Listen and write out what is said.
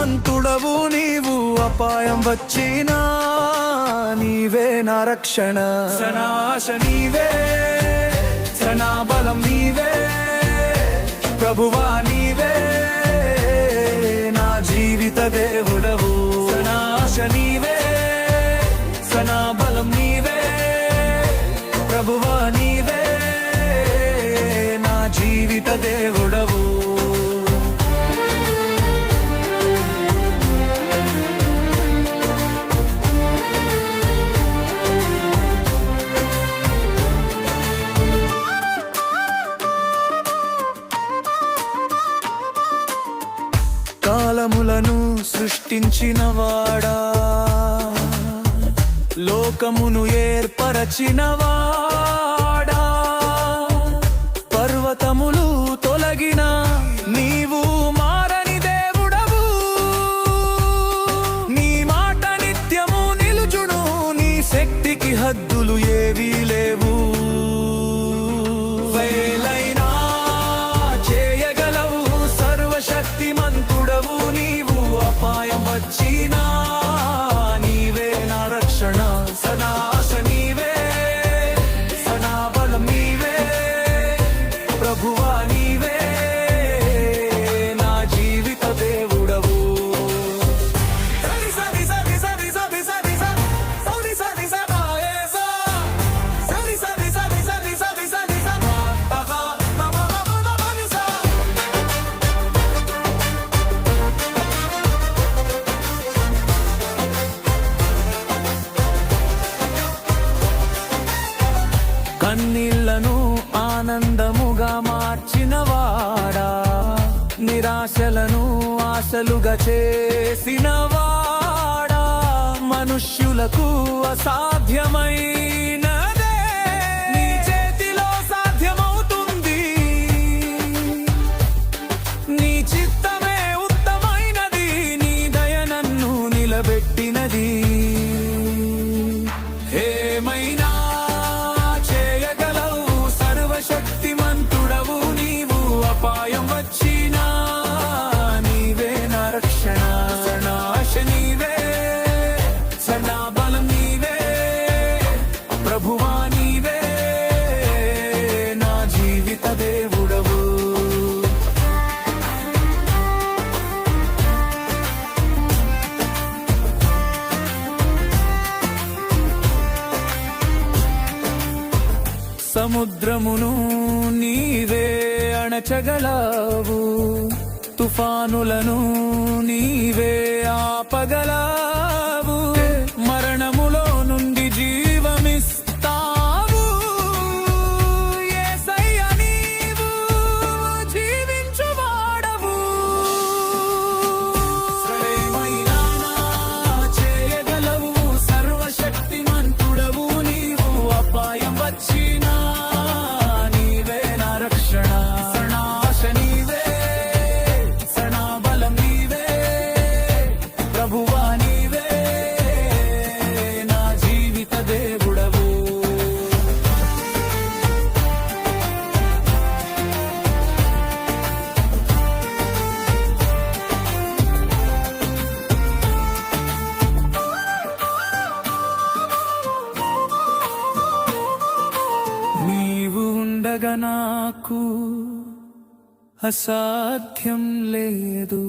మంతుడవు నీవు అపాయం వచ్చినా నీవే నా రక్షణ. సనాశ నీవే సనాబలం నీవే ప్రభువా నీవే నా జీవిత దేవుడవు. సనాశ నీవే సనాబలం నీవే ప్రభువా నీవే నా జీవిత దేవుడవు. కాలములను సృష్టించిన వాడా? లోకమును ఏర్పరచినవాడా పర్వతములు తొలగిన నీవు మారని దేవుడవు. నీ మాట నిత్యము నిలుచును నీ శక్తికి హద్దులు ఏవీ లేవు. సర్వశక్తిమంతుడవు నీవు అపాయం వచ్చినా మార్చినవాడా నిరాశలను ఆశలుగా చేసినవాడా? మనుష్యులకు అసాధ్యమై సముద్రమును నీవే అణచగలావు. తుఫానులను నీవే ఆపగలావు. ఉండగా నాకు అసాధ్యం లేదు.